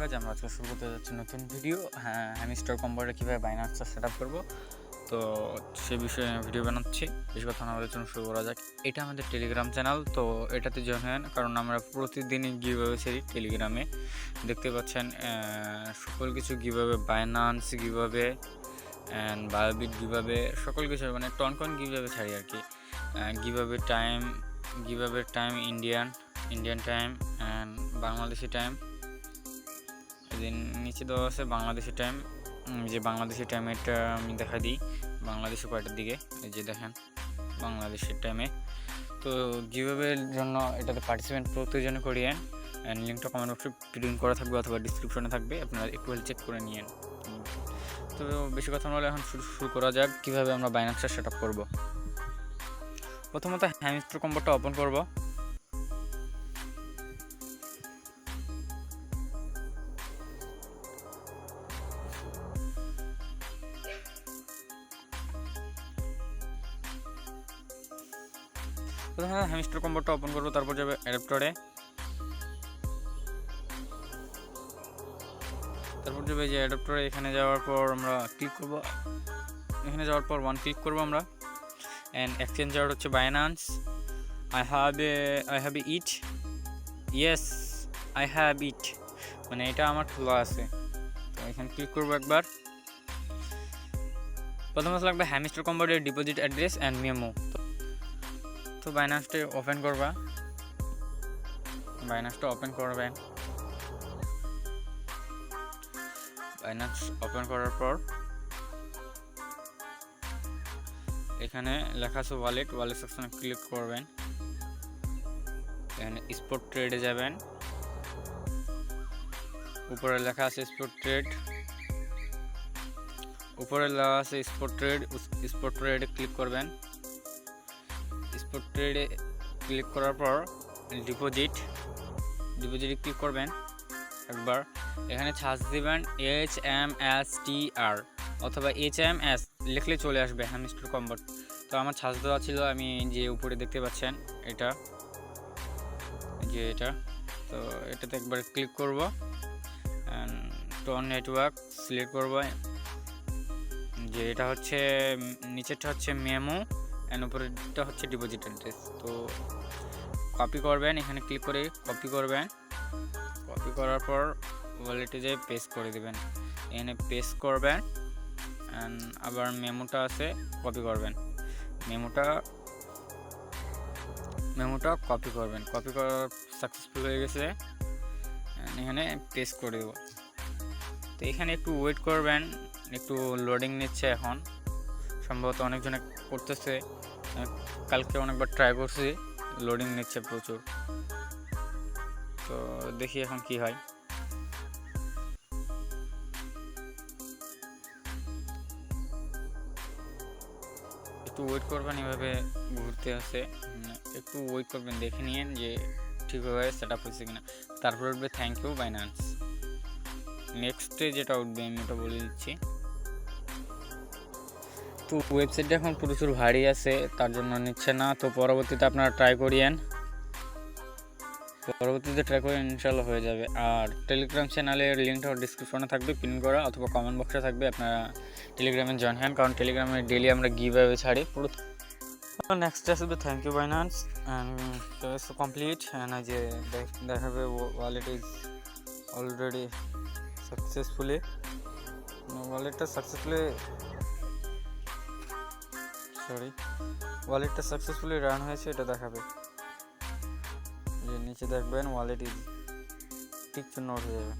কাজ আমরা আজকে শুরু করতে যাচ্ছি নতুন ভিডিও হ্যাঁ হ্যামিস্টার কম্পিউটার কীভাবে বাইনান্সটা সেট আপ করব, তো সে বিষয়ে ভিডিও বানাচ্ছি। বেশি কথা আমাদের জন্য শুরু করা যাক। এটা আমাদের টেলিগ্রাম চ্যানেল তো এটাতে জয়েন হন কারণ আমরা প্রতিদিনই গিভাবে সেরি টেলিগ্রামে দেখতে পাচ্ছেন সকল কিছু কীভাবে বাইনান্স কীভাবে অ্যান্ড বায়োবিট কীভাবে সকল কিছু মানে টনকন কীভাবে ছাড়ি আর কি। কীভাবে টাইম কীভাবে time Indian Indian time and Bangladeshi time এদিন নিচে দেওয়া আছে বাংলাদেশি টাইম যে বাংলাদেশি টাইম এটা আমি দেখা দিই, বাংলাদেশি কয়টার দিকে, এই যে দেখেন, বাংলাদেশের টাইমে তো গিভওয়ের জন্য এটাতে পার্টিসিপেন্ট প্রত্যেকজন করিয়েন অ্যান্ড লিঙ্কটা কমেন্ট বক্সে প্রিন্ট করা থাকবে অথবা ডিসক্রিপশনে থাকবে, আপনারা একটু চেক করে নিয়েন। তো বেশি কথা বলে এখন শুরু শুরু করা যাক, কীভাবে আমরা বাইনান্সটা সেট আপ করব। প্রথমত হ্যামিস্টার কম্বোটা ওপেন করব। প্রথমে হ্যামিস্টার কম্বোটা ওপেন করব, তারপর যাবে অ্যাডাপ্টরে তারপর যাবে যে অ্যাডাপ্টরে এখানে যাওয়ার পর আমরা ক্লিক করব। এখানে যাওয়ার পর ওয়ান ক্লিক করব আমরা। And exchanger হচ্ছে Binance I have a I have it yes I have it মানে এটা আমার খোলা আছে। তো এখানে ক্লিক করব একবার। প্রথমে লাগবে হ্যামিস্টার কম্পাউন্ডের ডিপোজিট অ্যাড্রেস অ্যান্ড মেমো তো বাইনান্সটা ওপেন করবা। বাইনান্সটা ওপেন করবেন বাইনান্স ওপেন করার পর এখানে লেখা আছে ওয়ালেট ওয়ালেট সেকশনে ক্লিক করবেন। এখানে স্পোর্ট ট্রেডে যাবেন। উপরে লেখা আছে স্পোর্ট ট্রেড উপরে লেখা আছে স্পোর্ট ট্রেড স্পোর্ট ট্রেডে ক্লিক করবেন। ট্রেডে ক্লিক করার পর ডিপোজিট, ডিপোজিটে ক্লিক করবেন। একবার এখানে ছাড় দেবেন H M S T R অথবা এইচ এম এস লিখলে চলে আসবে হ্যামিস্টার কম্বট তো আমার ছাঁচ দেওয়া ছিল, আমি যে উপরে দেখতে পাচ্ছেন, এটা। যে এটা। তো এটাতে একবার ক্লিক করব। টন নেটওয়ার্ক সিলেক্ট করব। যে এটা হচ্ছে, নিচেরটা হচ্ছে মেমো। অ্যান্ড উপরেরটা হচ্ছে ডিপোজিট অ্যাড্রেস তো কপি করবেন, এখানে ক্লিক করে কপি করবেন। কপি করার পর ওয়ালেটে যেয়ে পেস্ট করে দেবেন। এখানে পেস্ট করবেন অ্যান্ড আবার মেমোটা আছে কপি করবেন। মেমোটা মেমোটা কপি করবেন। কপি করার সাকসেসফুল হয়ে গেছে। এখানে পেস্ট করে দেবো। তো এখানে একটু ওয়েট করবেন, একটু লোডিং নিচ্ছে এখন। সম্ভবত অনেকজনে করতেছে। কালকে অনেকবার ট্রাই করছি লোডিং নিচ্ছে প্রচুর। তো দেখি এখন কি হয়। একটু ওয়েট করবেন এভাবে ঘুরতে আসে একটু ওয়েট করবেন, দেখে নিয়েন যে ঠিকভাবে সেট আপ হয়েছে কিনা। তারপর উঠবে থ্যাংক ইউ বাইনান্স নেক্সটে যেটা উঠবে, আমি ওটা বলে দিচ্ছি। তো ওয়েবসাইটটা এখন প্রচুর ভারী আছে, তার জন্য নিচ্ছে না। তো পরবর্তীতে আপনারা ট্রাই করিয়েন। পরবর্তীতে ট্রাই করে ইনশাল্লাহ হয়ে যাবে। আর টেলিগ্রাম চ্যানেলের লিঙ্কটা ডিসক্রিপশনে থাকবে পিন করা অথবা কমেন্ট বক্সে থাকবে, আপনারা টেলিগ্রামে জয়েন হন। কারণ টেলিগ্রামে ডেলি আমরা গিভ অ্যাওয়ে ছাড়ি। পুরো নেক্সট আসবে thank you Binance and complete and যে দেখ- দেখাবে ওয়ালেট ইজ অলরেডি সাকসেসফুলি ওয়ালেটটা সাকসেসফুলি সরি ওয়ালেটটা সাকসেসফুলি রান হয়েছে, এটা দেখাবে যে নিচে দেখবেন ওয়ালেট টিক চিহ্ন উঠে যাবে।